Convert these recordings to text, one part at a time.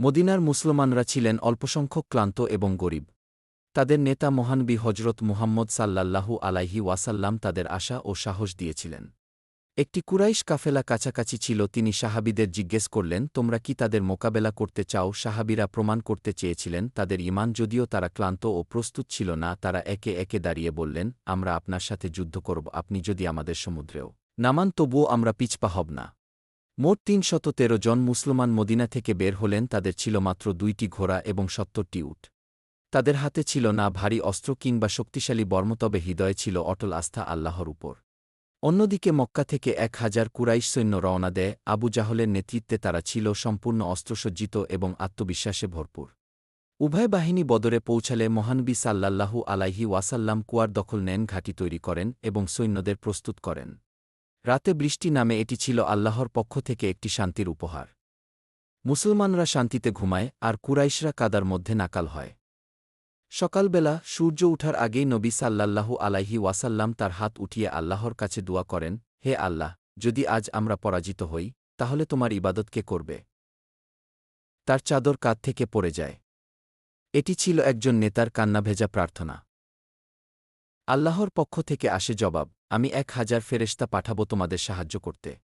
মদিনার মুসলমানরা ছিলেন অল্পসংখ্যক ক্লান্ত এবং গরিব। তাদের নেতা মহানবী হজরত মুহাম্মদ সাল্লাল্লাহু আলাইহি ওয়াসাল্লাম তাদের আশা ও সাহস দিয়েছিলেন। একটি কুরাইশ কাফেলা কাছাকাছি ছিল, তিনি সাহাবিদের জিজ্ঞেস করলেন, তোমরা কি তাদের মোকাবেলা করতে চাও? সাহাবিরা প্রমাণ করতে চেয়েছিলেন, তাদের ইমান যদিও তারা ক্লান্ত ও প্রস্তুত ছিল না, তারা একে একে দাঁড়িয়ে বললেন, আমরা আপনার সাথে যুদ্ধ করব, আপনি যদি আমাদের সমুদ্রেও নামান, তবুও আমরা পিছপা হব না। মোট তিনশত তেরো জন মুসলমান মদিনা থেকে বের হলেন, তাদের ছিল মাত্র দুইটি ঘোড়া এবং সত্তরটি উট। তাদের হাতে ছিল না ভারী অস্ত্র কিংবা শক্তিশালী বর্ম, তবে হৃদয়ে ছিল অটল আস্থা আল্লাহর উপর। অন্যদিকে মক্কা থেকে এক হাজার কুরাইশ সৈন্য রওনা দেয়। আবু জাহলের নেতৃত্বে তারা ছিল সম্পূর্ণ অস্ত্রসজ্জিত এবং আত্মবিশ্বাসে ভরপুর। উভয় বাহিনী বদরে পৌঁছালে মহানবী সাল্লাল্লাহু আলাইহি ওয়াসাল্লাম কুয়ার দখল নেন, ঘাঁটি তৈরি করেন এবং সৈন্যদের প্রস্তুত করেন। রাতে বৃষ্টি নামে এটি ছিল আল্লাহর পক্ষ থেকে একটি শান্তির উপহার। মুসলমানরা শান্তিতে ঘুমায়, আর কুরাইশরা কাদার মধ্যে নাকাল হয়। সকালবেলা সূর্য উঠার আগেই নবী সাল্লাল্লাহু আলাইহি ওয়াসাল্লাম তার হাত উঠিয়ে আল্লাহর কাছে দোয়া করেন, হে আল্লাহ, যদি আজ আমরা পরাজিত হই, তাহলে তোমার ইবাদতকে করবে? তার চাদর কাঁধ থেকে পড়ে যায়। এটি ছিল একজন নেতার কান্নাভেজা প্রার্থনা। আল্লাহর পক্ষ থেকে আসে জবাব, আমি এক হাজার ফেরেশতা পাঠাবো তোমাদের সাহায্য করতে।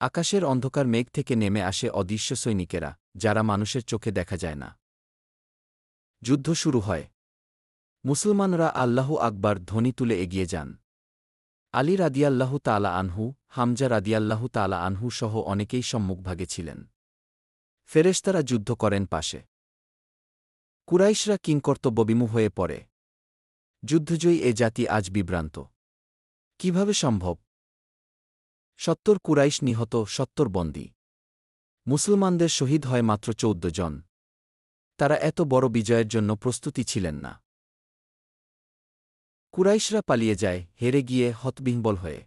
আকাশের অন্ধকার মেঘ থেকে নেমে আসে অদৃশ্য সৈনিকেরা, যারা মানুষের চোখে দেখা যায় না। যুদ্ধ শুরু হয়। মুসলমানরা আল্লাহু আকবার ধ্বনি তুলে এগিয়ে যান। আলী রাদিয়াল্লাহু তালা আনহু, হামজা রাদিয়াল্লাহু তালা আনহু সহ অনেকেই সম্মুখভাগে ছিলেন। ফেরেশতারা যুদ্ধ করেন পাশে। কুরাইশরা কিংকর্তব্যবিমু হয়ে পড়ে। যুদ্ধজয়ী এ জাতি আজ বিভ্রান্ত। কীভাবে সম্ভব? সত্তর কুরাইশ নিহত, সত্তর বন্দী। মুসলমানদের শহীদ হয় মাত্র চৌদ্দ জন। তারা এত বড় বিজয়ের জন্য প্রস্তুতি ছিলেন না। কুরাইশরা পালিয়ে যায়, হেরে গিয়ে হতবিহ্বল হয়ে।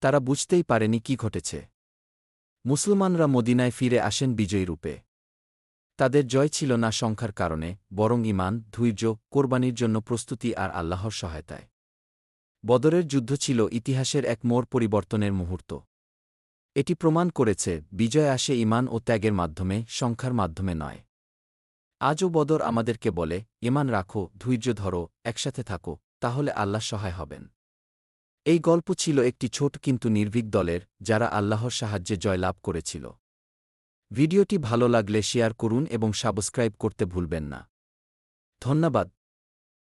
তারা বুঝতেই পারেনি কি ঘটেছে। মুসলমানরা মদিনায় ফিরে আসেন বিজয়ী রূপে। তাদের জয় ছিল না সংখ্যার কারণে, বরং ইমান ধৈর্য, কোরবানির জন্য প্রস্তুতি আর আল্লাহর সহায়তায়। বদরের যুদ্ধ ছিল ইতিহাসের এক মোড় পরিবর্তনের মুহূর্ত। এটি প্রমাণ করেছে, বিজয় আসে ইমান ও ত্যাগের মাধ্যমে, সংখ্যার মাধ্যমে নয়। আজও বদর আমাদেরকে বলে ইমান রাখো, ধৈর্য ধরো, একসাথে থাকো, তাহলে আল্লাহ সহায় হবেন। এই গল্প ছিল একটি ছোট কিন্তু নির্ভীক দলের, যারা আল্লাহর সাহায্যে জয়লাভ করেছিল। ভিডিওটি ভালো লাগলে শেয়ার করুন এবং সাবস্ক্রাইব করতে ভুলবেন না। ধন্যবাদ।